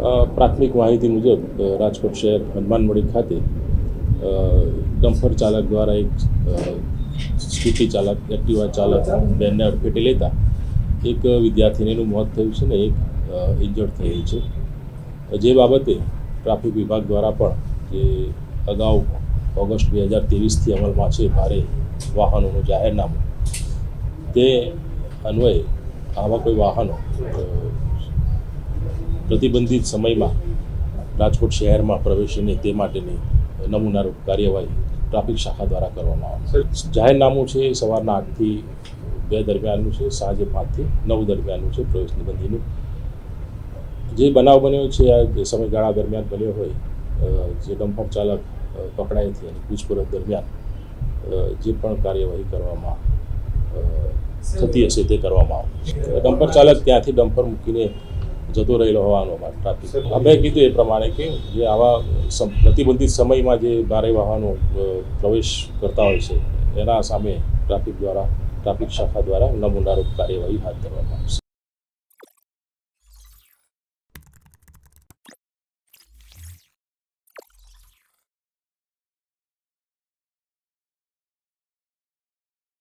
પ્રાથમિક માહિતી મુજબ રાજકોટ શહેર હનુમાનમડી ખાતે ડમ્ફર ચાલક દ્વારા એક સ્કૂટી ચાલક, એક્ટિવા ચાલક બેનને અડફેટે લેતા એક વિદ્યાર્થીનીનું મોત થયું છે ને એક ઇન્જર્ડ થયેલ છે. જે બાબતે ટ્રાફિક વિભાગ દ્વારા પણ જે અગાઉ ઓગસ્ટ બે હજાર ત્રેવીસથી અમલમાં છે ભારે વાહનોનું જાહેરનામું, તે અન્વયે આવા કોઈ વાહનો પ્રતિબંધિત સમયમાં રાજકોટ શહેરમાં પ્રવેશે નહીં તે માટેની નમૂનારૂપ કાર્યવાહી ટ્રાફિક શાખા દ્વારા કરવામાં આવે જાહેરનામું છે એ સવારના આઠથી બે દરમિયાનનું છે સાંજે પાંચથી નવ દરમિયાનનું છે પ્રવેશ નિબંધીનું. જે બનાવ બન્યો છે આ જે સમયગાળા દરમિયાન બન્યો હોય જે ડમ્પર ચાલક પકડાય છે અને પૂછપરછ દરમિયાન જે પણ કાર્યવાહી કરવામાં થતી હશે તે કરવામાં આવે ડમ્પર ચાલક ત્યાંથી ડમ્પર મૂકીને જતો રહેલો હોવાનો ટ્રાફિક અમે કીધું એ પ્રમાણે કે જે આવા પ્રતિબંધિત સમયમાં જે ભારે વાહનો પ્રવેશ કરતા હોય છે એના સામે ટ્રાફિક દ્વારા ટ્રાફિક શાખા દ્વારા નમૂનારૂપ કાર્યવાહી હાથ ધરવામાં આવશે.